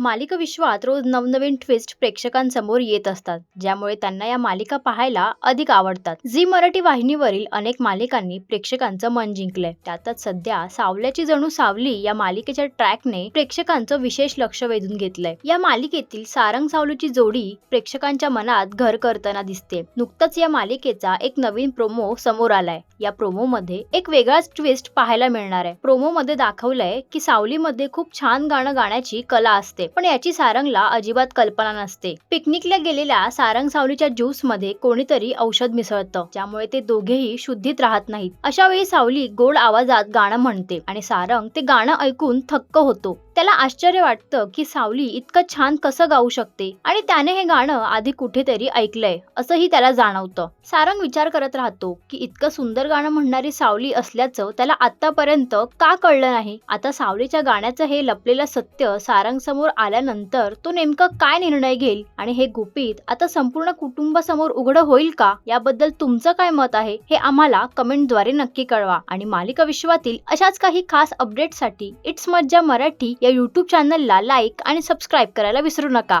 मालिका विश्वात रोज नवनवीन ट्विस्ट प्रेक्षकांसमोर येत असतात ज्यामुळे त्यांना या मालिका पाहायला अधिक आवडतात. झी मराठी वाहिनीवरील अनेक मालिकांनी प्रेक्षकांचं मन जिंकलंय. त्यातच सध्या सावल्याची जणू सावली या मालिकेच्या ट्रॅकने प्रेक्षकांचं विशेष लक्ष वेधून घेतलंय. या मालिकेतील सारंग सावलीची जोडी प्रेक्षकांच्या मनात घर करताना दिसते. नुकतंच या मालिकेचा एक नवीन प्रोमो समोर आलाय. या प्रोमो मध्ये एक वेगळाच ट्विस्ट पाहायला मिळणार आहे. प्रोमो मध्ये दाखवलंय की सावलीमध्ये खूप छान गाणं गाण्याची कला असते. पण याची सारंगला अजिबात कल्पना नसते. पिकनिकला गेलेल्या सारंग सावलीच्या ज्यूसमध्ये कोणीतरी औषध मिसळतं ज्यामुळे ते दोघेही शुद्धीत राहत नाहीत. अशा वेळी सावली गोड आवाजात गाणं म्हणते आणि सारंग ते गाणं ऐकून थक्क होतो. त्याला आश्चर्य वाटतं की सावली इतकं छान कसं गाऊ शकते आणि त्याने हे गाणं आधी कुठेतरी ऐकलंय असंही त्याला जाणवतं. सारंग विचार करत राहतो की इतकं सुंदर गाणं म्हणणारी सावली असल्याचं त्याला आतापर्यंत का कळलं नाही? आता सावलीच्या गाण्याचं हे लपलेलं सत्य सारंग समोर आल्यानंतर तो नेमकं काय निर्णय घेईल? आणि हे गुपित आता संपूर्ण कुटुंबासमोर उघडं होईल का? याबद्दल तुमचं काय मत आहे? हे आम्हाला कमेंटद्वारे नक्की कळवा. आणि मालिका विश्वातील अशाच काही खास अपडेटसाठी इट्स मज्जा मराठी या युट्यूब चॅनलला लाईक आणि सबस्क्राईब करायला विसरू नका.